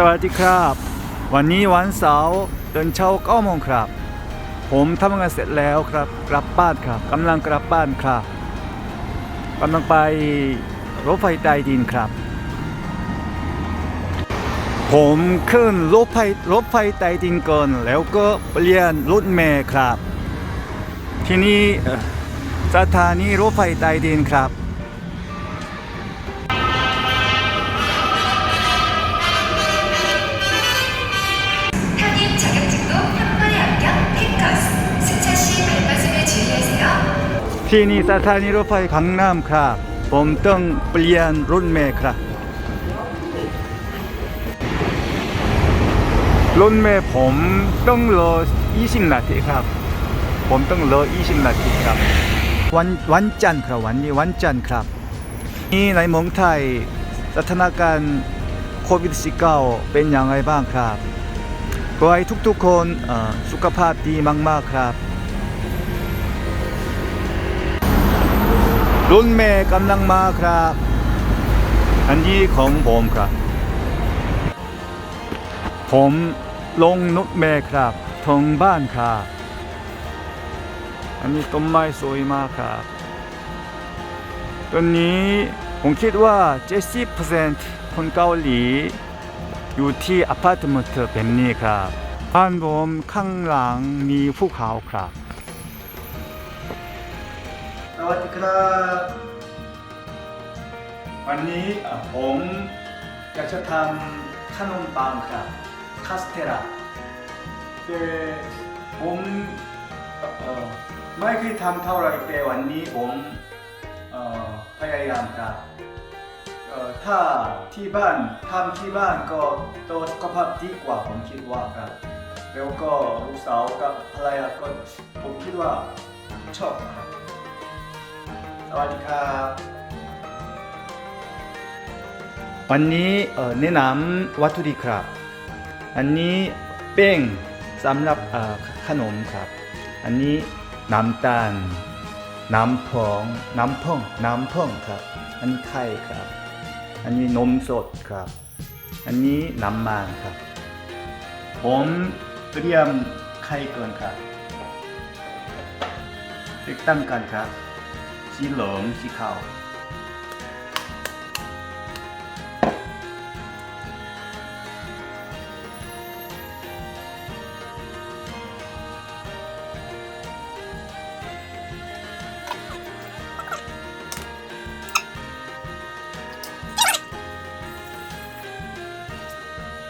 สวัสดีครับ วันนี้วันเสาร์ตื่นเช้า9โมงครับ ผมทำงานเสร็จแล้วครับ กลับบ้านครับกำลังกลับบ้านครับกำลังไปรถไฟใต้ดินครับ ผมขึ้นรถไฟรถไฟใต้ดินก่อนแล้วก็เปลี่ยนรถเมล์ครับ ที่นี่สถานีรถไฟใต้ดินครับ ที่นี่สถานีรถไฟขังน้ำครับ ผมต้องเปลี่ยนรถเมล์ครับรถเมล์ผมต้องรอ 20 นาทีครับ ผมต้องรอ 20 นาทีครับ วันวันจันทร์ครับวันนี้วันจันทร์ครับ นี่ในเมืองไทยสถานการณ์โควิด -19 เป็นอย่างไรบ้างครับขอให้ทุกๆคนสุขภาพดีมากๆครับ รุ่นเมย์กำลังมาครับ อันนี้ของผมครับ ผมลงนุกเมย์ครับถึงบ้านครับอันนี้ต้นไม้สวยมากครับตอนนี้ผมคิดว่า 70%คนเกาหลี อยู่ที่อพาร์ตเมนต์แบบนี้ครับบ้านผมข้างหลังมีภูเขาครับ วัสดีครับ วันนี้ผมอยากจะทำขนมปังครับคาสเทราแต่ผมไม่เคยทำเท่าไรแต่วันนี้ผมพยายามครับถ้าที่บ้านทำที่บ้านก็ตัวสุขภาพดีกว่าผมคิดว่าครับแล้วก็ลูกสาวกับภรรยาก็ผมคิดว่าชอบครับ สวัสดีครับวันนี้แนะนำวัตถุดิบครับ อันนี้แป้งสำหรับขนมครับ อันนี้น้ำตาล น้ำผงน้ำผงน้ำผงครับ อันนี้ไข่ครับ อันนี้นมสดครับ อันนี้น้ำมันครับ ผมเตรียมไข่ก่อนครับติดตั้งกันครับ สีเหลืองสีขาว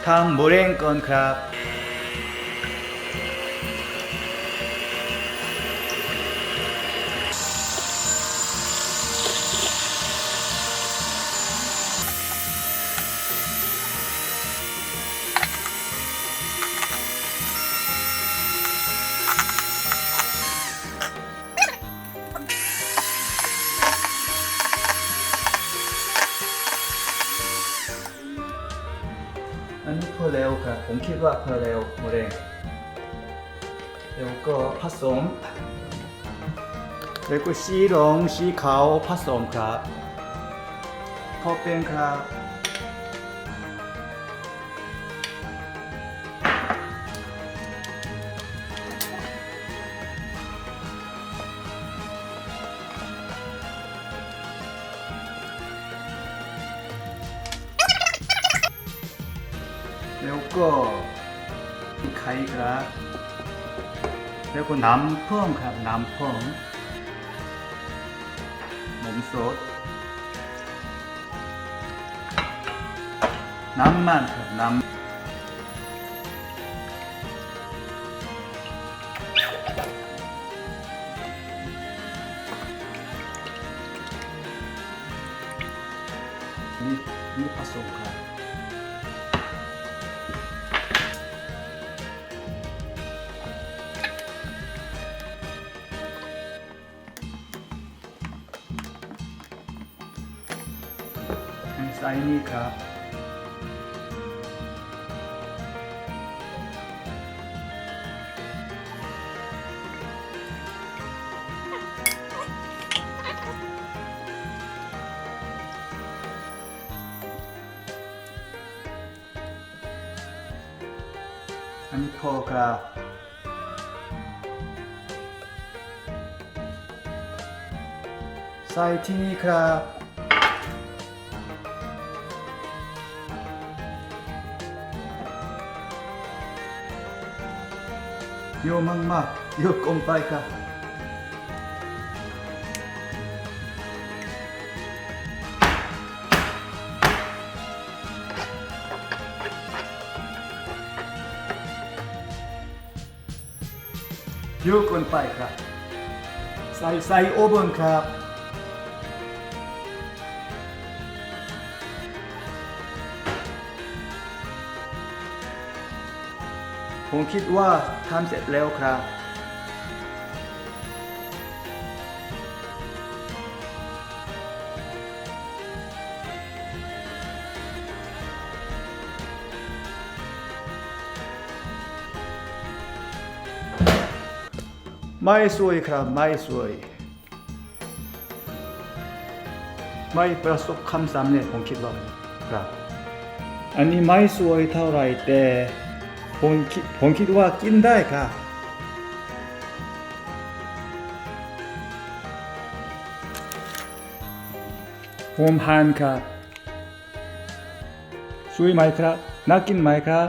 ทำโบเร่งก่อนครับ ครับผมคิดว่าพอแล้วโมเรงแล้วก็ผสมแล้ วก็สีเหลืองสีขาวผสมครับพอเป็นครับแล้วก็มีไข่ครับแล้วก็น้ำเพิ่มครับน้ำเพิ่มนมสดน้ำมันครับน้ำนี่นี่ผสมครับ ส์นี้ครับนอันนี้พอครับใส่ที่นี่ครับ โยมังมากโยอะเกินไปครับโยอะเกินไปครับใส่ใส่โอเวนครับ ผมคิดว่าทำเสร็จแล้วครับ ไม่สวยครับ ไม่สวย ไม่ประสบความสำเร็จผมคิดว่าครับ อันนี้ไม่สวยเท่าไหรแต่ ผมคิดผมคิดว่ากินได้ครับผมทานครับสวยไหมครับน่ากินไหมครับ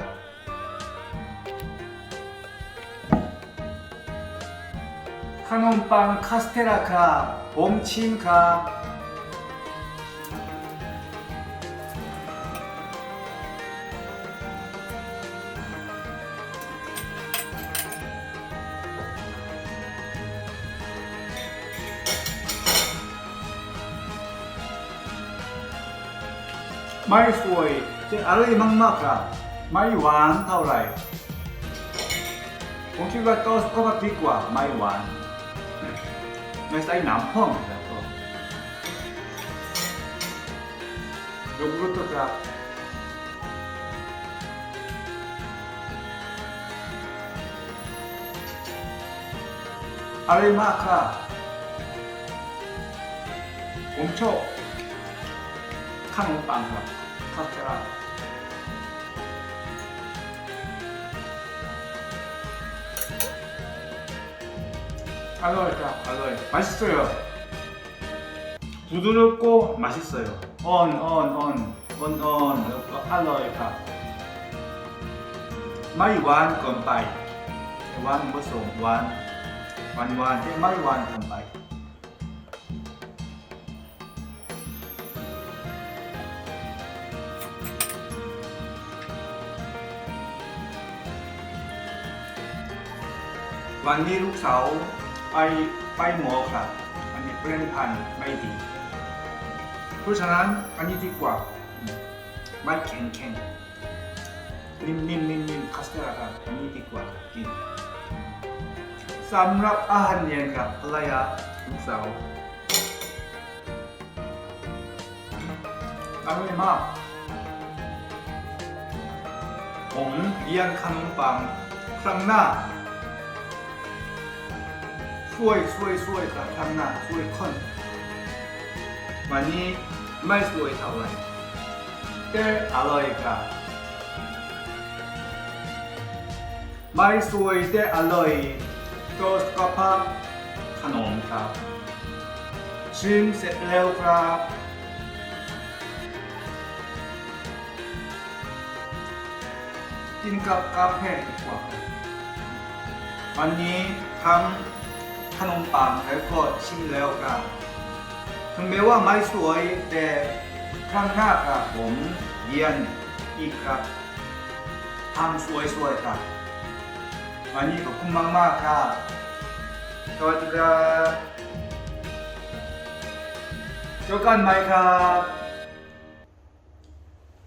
ขนมปังคาสเทราครับผมชิมครับ ไม่สวยจะอร่อยมากๆครับไม่หวานเท่าไหร่ผมคิดว่าโตสก็ดีกว่าไม่หวานไม่ใส่น้ำพ่องครับก็โยกร์ตครับอร่อยมากครับผมชอบ 카멜 빵과 카스테라. 알로에다 알로에 맛있어요. 부드럽고 맛있어요. on on on. on on. 알로에다 많이 완 건빠이. 완 무슨 완 완완 많이 완건 วันนี้ลูกสาวไปไปหมอครับ อันนี้เปลี่ยนพันธุ์ไม่ดีเพราะฉะนั้นอันนี้ดีกว่ามไม่แข็งแข็งนิ่มนิ่มนิ่มนิ่มคัสเตอร์ครับอันนี้ดีกว่ากินสำหรับอาหารเย็นครับภรรยาลูกสาวอร่อยมากผมเลี้ยงขนมปังครั้งหน้า ช่วยช่วยช่วยครับทำหน้าช่วยคนวันนี้ไม่สวยเท่าไหร่แต่อร่อยครับไม่สวยแต่อร่อยตัวสุขภาพขนมครับชิมเสร็จแล้วครับกินกับกาแฟดีกว่าวันนี้ทำ ขนมปังแล้วก็ชิมแล้วครับถึงแม้ว่าไม่สวยแต่ครั้งหน้าครับผมเรียนอีกครับทำสวยๆครับวันนี้ขอบคุณมากๆครับสวัสดีครับเจอกันไหมครับ